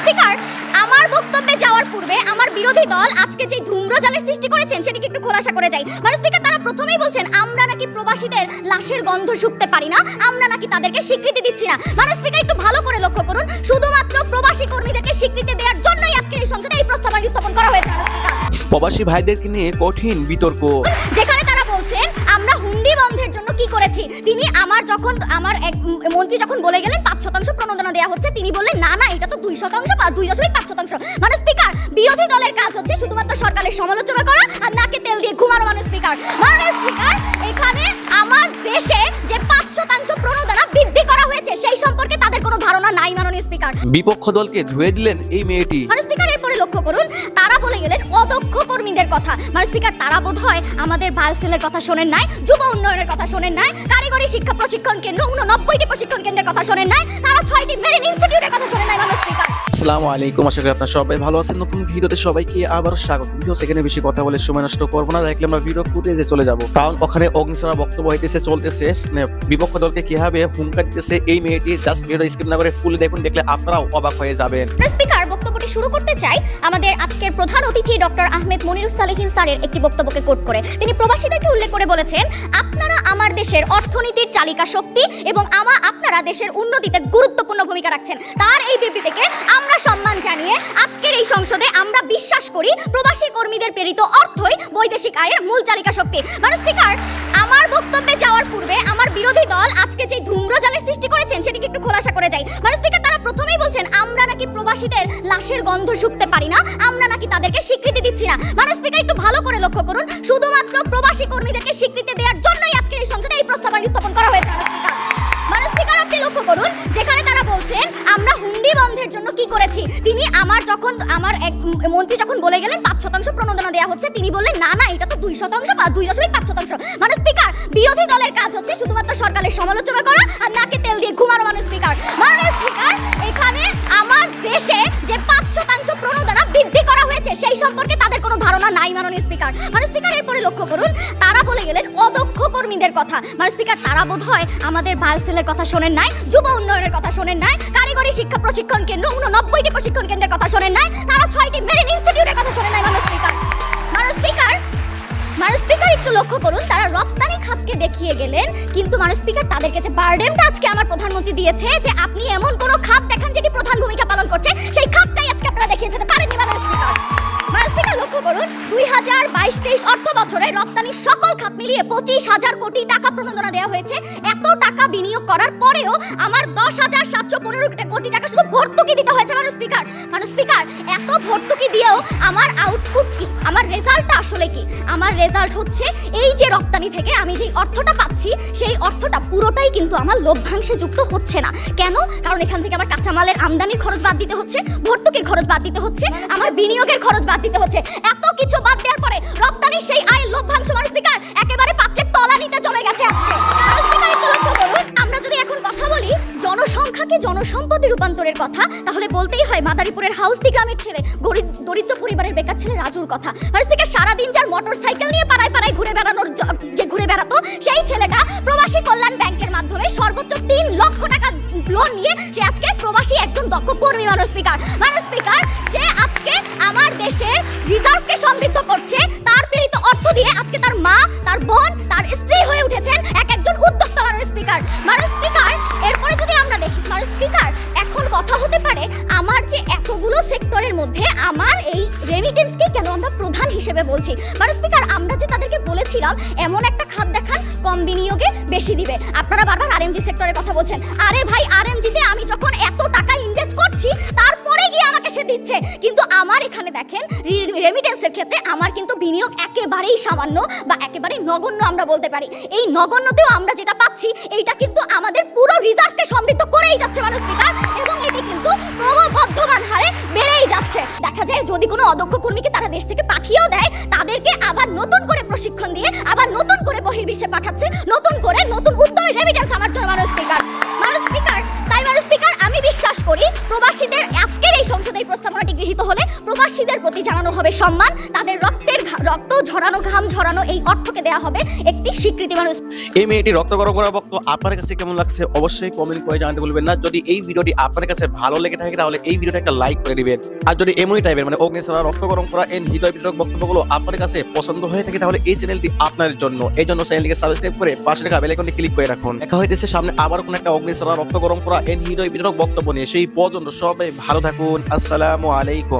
Speaker আমার বক্তব্যে যাওয়ার পূর্বে আমার বিরোধী দল আজকে যে ধূম্রজালের সৃষ্টি করেছেন সেটিকে একটু খোলাসা করে যাই। মানে স্পিকার তারা প্রথমেই বলছেন আমরা নাকি প্রবাসীদের লাশের গন্ধ শুকতে পারি না আমরা নাকি তাদেরকে স্বীকৃতি দিচ্ছি না। মানে স্পিকার একটু ভালো করে লক্ষ্য করুন শুধুমাত্র প্রবাসী কর্মীদেরকে স্বীকৃতি দেওয়ার জন্যই আজকের এই সংসদে এই প্রস্তাবনা উত্থাপন করা হয়েছে প্রবাসী ভাইদেরকে নিয়ে কঠিন বিতর্ক। যেখানে তারা বলছেন আমরা হুন্ডি বন্ধের জন্য কি করেছি? তিনি আমার যখন আমার এক মন্ত্রী যখন বলে গেলেন পাঁচ শতাংশ প্রণোদনা দেওয়া হচ্ছে তিনি বললেন না না এটা তো শতাংশ বা দুই দশমিক পাঁচ শতাংশ। মানে স্পিকার বিরোধী দলের কাজ হচ্ছে শুধুমাত্র সরকারের সমালোচনা করা আর নাকে তেল দিয়ে ঘুমানো মানে স্পিকার মানে স্পিকার এখানে আমার দেশে যে পাঁচ শতাংশ প্রণোদনা বৃদ্ধি করা হয়েছে সেই সম্পর্কে তাদের কোনো ধারণা নাই মাননীয় স্পিকার বিপক্ষ দলকে ধুয়ে দিলেন এই মেয়েটি। মানে স্পিকার এরপরে লক্ষ্য করুন তারা বলে গেলেন অদক্ষ কর্মীদের কথা। মানে স্পিকার তারা বোধ হয় আমাদের বায়োসেলের কথা শোনেন নাই যুব উন্নয়নের কথা শোনেন নাই কারিগরি শিক্ষা প্রশিক্ষণ কেন্দ্র উননব্বইটি প্রশিক্ষণ কেন্দ্রের কথা শোনেন নাই তারা ছয়টি মেরিন ইনস্টিটিউটের কথা শোনেন নাই মানে আসসালামু আলাইকুম, আশা করি আপনারা সবাই ভালো আছেন। নতুন ভিডিওতে সবাইকে আবার স্বাগত। ভিডিও সেখানে বেশি কথা বলে সময় নষ্ট করব না। দেখলে আমরা ভিডিও ফুটেজে চলে যাব। কারণ ওখানে অগ্নিসরা বক্তব্য হইতেছে, চলতেছে। মানে বিপক্ষ দলকে কীভাবে হুমকা দিতেছে এই মেয়েটি জাস্ট ভিডিও স্কিপ না করে ফুল দেখুন, দেখলে আপনারাও অবাক হয়ে যাবেন। স্পিকার বক্তব্যটি শুরু করতে চাই আমাদের আজকের প্রধান অতিথি ডক্টর আহমেদ মনিরুস সালেহিন স্যারের একটি বক্তব্যকে কোট করে। তিনি প্রবাসীদেরকে উল্লেখ করে বলেছেন, আপনারা আমার দেশের অর্থনীতির চালিকা শক্তি এবং আমা, আপনারা দেশের উন্নতিতে গুরুত্বপূর্ণ ভূমিকা রাখছেন। তার এই বিবৃতিকে আমরা সম্মান জানিয়ে আজকের এই সংসদে আমরা বিশ্বাস করি, প্রবাসী কর্মীদের প্রেরিত অর্থই বৈদেশিক আয়ের মূল চালিকা শক্তি। মানে স্পিকার, আমার বক্তব্যে যাওয়ার পূর্বে আমার বিরোধী দল আজকে যে ধূম্রজালের সৃষ্টি করেছেন, সেটিকে একটু খোলাসা করে যাই। মানে স্পিকার, তারা প্রথমেই বলছেন, আমরা নাকি প্রবাসীদের লাশের গন্ধ শুকতে পারি না, আমরা নাকি তাদেরকে স্বীকৃতি দিচ্ছি না। মানে স্পিকার একটু ভালো করে লক্ষ্য করুন, শুধুমাত্র প্রবাসী কর্মীদেরকে স্বীকৃতি দেওয়ার জন্যই আজকের এই সংসদে এই প্রস্তাবনা উত্থাপন করা হয়েছে মানে স্পিকার আপনি লক্ষ্য করুন, যেখানে তারা বলছেন, আমরা হুন্ডি বন্ধের জন্য কি করেছি? তিনি আমার যখন, আমার এক মন্ত্রী যখন বলে গেলেন, পাঁচ শতাংশ প্রণোদনা দেওয়া হচ্ছে, তিনি বললেন, না না, এটা তো দুই শতাংশ বা দুই দশমিক পাঁচ শতাংশ। মানে স্পিকার বিরোধী দলের কাজ হচ্ছে শুধুমাত্র সরকারের সমালোচনা করা আর নাকে তেল দিয়ে ঘুমানো মানে স্পিকার মানে স্পিকার এখানে আমার দেশে যে শতাংশ প্রণোদনা বৃদ্ধি করা হয়েছে। সেই সম্পর্কে তাদের কোনো ধারণা নাই, মাননীয় স্পিকার। মানে স্পিকার, এরপরে লক্ষ্য করুন, তারা বলে গেলেন অদক্ষ কর্মীদের কথা। মানে স্পিকার, তারা বোধ হয় আমাদের বায়োসেলের কথা শোনেন নাই, যুব উন্নয়নের কথা শোনেন নাই, কারিগরি শিক্ষা প্রশিক্ষণ কেন্দ্র, উননব্বইটি প্রশিক্ষণ কেন্দ্রের কথা শোনেন নাই, তারা ছয়টি মেরিন ইনস্টিটিউটের কথা শোনেন নাই, মাননীয় মানে স্পিকার। মানে স্পিকার একটু লক্ষ্য করুন, তারা রপ্তানি খাতকে দেখিয়ে গেলেন, কিন্তু মানে স্পিকার তাদেরকে যে বার্ডেনটা আজকে আমার প্রধানমন্ত্রী দিয়েছে যে আপনি এমন কোনো খাত দেখান যেটি প্রধান ভূমিকা পালন করছে, সেই খাতটাই আজকে আপনারা দেখিয়ে যেতে পারেননি মানে স্পিকার মানে স্পিকার লক্ষ্য করুন, দুই হাজার বাইশ তেইশ অর্থ বছরে রপ্তানির সকল খাত মিলিয়ে পঁচিশ হাজার কোটি টাকা প্রণোদনা দেওয়া হয়েছে। এত টাকা বিনিয়োগ করার পরেও আমার দশ হাজার সাতশো পনেরো কোটি টাকা শুধু ভর্তুকি দিতে হয়েছে মানে স্পিকার মানে স্পিকার এত ভর্তুকি দিয়েও আমার আউটপুট কি? আমার রেজাল্টটা আসলে কি? আমার রেজাল্ট হচ্ছে এই যে রপ্তানি থেকে আমি যে অর্থটা পাচ্ছি, সেই অর্থটা পুরোটাই কিন্তু আমার লভ্যাংশে যুক্ত হচ্ছে না। কেন? কারণ এখান থেকে আমার কাঁচামালের আমদানির খরচ বাদ দিতে হচ্ছে, ভর্তুকির খরচ বাদ দিতে হচ্ছে, আমার বিনিয়োগের খরচ বাদ দিতে হচ্ছে। জনসংখ্যাকে জনসম্পদে রূপান্তরের কথা, তাহলে বলতেই হয় মাদারীপুরের হাউসদি গ্রামের ছেলে, গরিব, দরিদ্র পরিবারের বেকার ছেলে রাজুর কথা। মানে থেকে সারাদিন যার মোটর সাইকেল নিয়ে পাড়ায় পাড়ায় ঘুরে বেড়ানোর ঘুরে বেড়াতো, সেই ছেলেটা প্রবাসী কল্যাণ ব্যাংকের মাধ্যমে সর্বোচ্চ তিন লক্ষ টাকা লোন নিয়ে সে আজকে প্রবাসী একজন দক্ষ কর্মী মানুষ স্পিকার মানুষ স্পিকার সে আজকে আমার দেশের রিজার্ভকে সমৃদ্ধ করছে, তার প্রেরিত অর্থ দিয়ে আজকে তার মা, তার বোন সেক্টরের মধ্যে আমার এই রেমিটেন্সকে কেন আমরা প্রধান হিসেবে বলছি? মানে স্পিকার, আমরা যে তাদেরকে বলেছিলাম, এমন একটা খাত দেখান, কম বিনিয়োগে বেশি দিবে। আপনারা বারবার আরএমজি সেক্টরের কথা বলছেন। আরে ভাই আরএমজিতে আমি যখন এত টাকা ইনভেস্ট করছি, তারপরে গিয়ে আমাকে সে দিচ্ছে। কিন্তু আমার এখানে দেখেন রেমিটেন্সের ক্ষেত্রে আমার কিন্তু বিনিয়োগ একেবারেই সামান্য বা একেবারেই নগণ্য আমরা বলতে পারি। এই নগণ্যতেও আমরা যেটা পাচ্ছি, এইটা কিন্তু আমাদের পুরো রিজার্ভকে সমৃদ্ধ করেই যাচ্ছে মানুষ স্পিকার। এবং এটি কিন্তু হারে যাচ্ছে দেখা যায় যদি কোনো অদক্ষ কর্মীকে তারা দেশ থেকে পাঠিয়েও দেয়, তাদেরকে আবার নতুন করে প্রশিক্ষণ দিয়ে, আবার নতুন করে বহির্বিশ্বে পাঠাচ্ছে, নতুন করে নতুন উদ্যমী রেমিটেন্স আমার জন্য। মানুষ স্পিকার মানুষ স্পিকার তাই মানুষ স্পিকার, আমি বিশ্বাস করি প্রবাসীদের আজকের এই সংসদে এই প্রস্তাবনাটি গৃহীত হলে প্রবাসীদের প্রতি জানানো হবে সম্মান, তাদের রক্তের রক্ত ঝরানো, ঘাম ঝরানো এই অর্থকে দেয়া হবে একটি স্বীকৃতি মানুষ। এই মেয়েটি রক্ত গরম করা বক্ত আপনার কাছে কেমন লাগছে অবশ্যই কমেন্ট করে জানাতে বলবেন না। যদি এই ভিডিওটি আপনার কাছে ভালো লেগে থাকে, তাহলে এই ভিডিওটা একটা লাইক করে দিবেন। আর যদি এমনই টাইপের মানে অগ্নিছড়া রক্ত গরম করা এন হৃদয় বিতরক বক্তব্যগুলো আপনার কাছে পছন্দ হয়ে থাকে, তাহলে এই চ্যানেলটি আপনার জন্য। এই জন্য চ্যানেলটিকে সাবস্ক্রাইব করে পাশে থাকা বেল আইকনটি ক্লিক করে রাখুন। দেখা হইতেছে সামনে আবার কোন একটা অগ্নিছড়া রক্ত গরম করা এন হৃদয় বিতরক বক্তব্য নিয়ে। সেই পর্যন্ত সবাই ভালো থাকুন। আসসালামু আলাইকুম